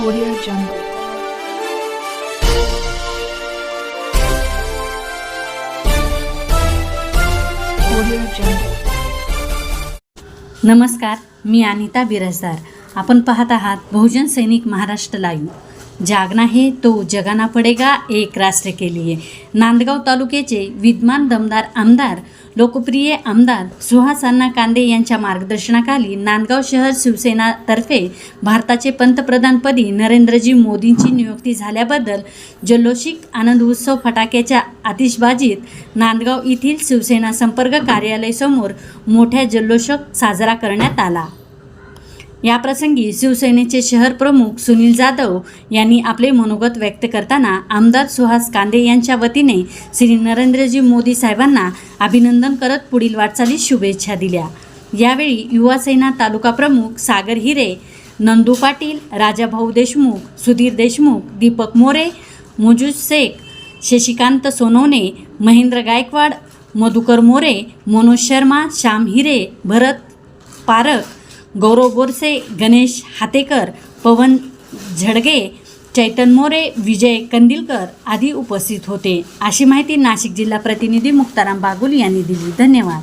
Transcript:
Audio Jungle. नमस्कार मी अनिता बिराजदार आपण पाहत आहात बहुजन सैनिक महाराष्ट्र लाईव्ह जागना है तो जगाना पडेगा एक राष्ट्र के लिए। नांदगाव तालुक्याचे विद्यमान दमदार आमदार लोकप्रिय आमदार सुहास कांदे यांच्या मार्गदर्शनाखाली नांदगाव शहर शिवसेनातर्फे भारताचे पंतप्रधानपदी नरेंद्रजी मोदींची नियुक्ती झाल्याबद्दल जल्लोषिक आनंद उत्सव फटाक्याच्या आतिषबाजीत नांदगाव येथील शिवसेना संपर्क कार्यालयासमोर मोठ्या जल्लोषक साजरा करण्यात आला. याप्रसंगी शिवसेनेचे शहर प्रमुख सुनील जाधव यांनी आपले मनोगत व्यक्त करताना आमदार सुहास कांदे यांच्या वतीने श्री नरेंद्रजी मोदी साहेबांना अभिनंदन करत पुढील वाटचालीस शुभेच्छा दिल्या. यावेळी युवासेना तालुका प्रमुख सागर हिरे नंदू पाटील राजाभाऊ देशमुख सुधीर देशमुख दीपक मोरे मुजूज शेख शशिकांत सोनवणे महेंद्र गायकवाड मधुकर मोरे मनोज शर्मा श्याम हिरे भरत पारख गौरव बोरसे गणेश हातेकर पवन झडगे चैतन मोरे विजय कंदिलकर आदी उपस्थित होते. अशी माहिती नाशिक जिल्हा प्रतिनिधी मुक्ताराम बागुल यांनी दिली. धन्यवाद.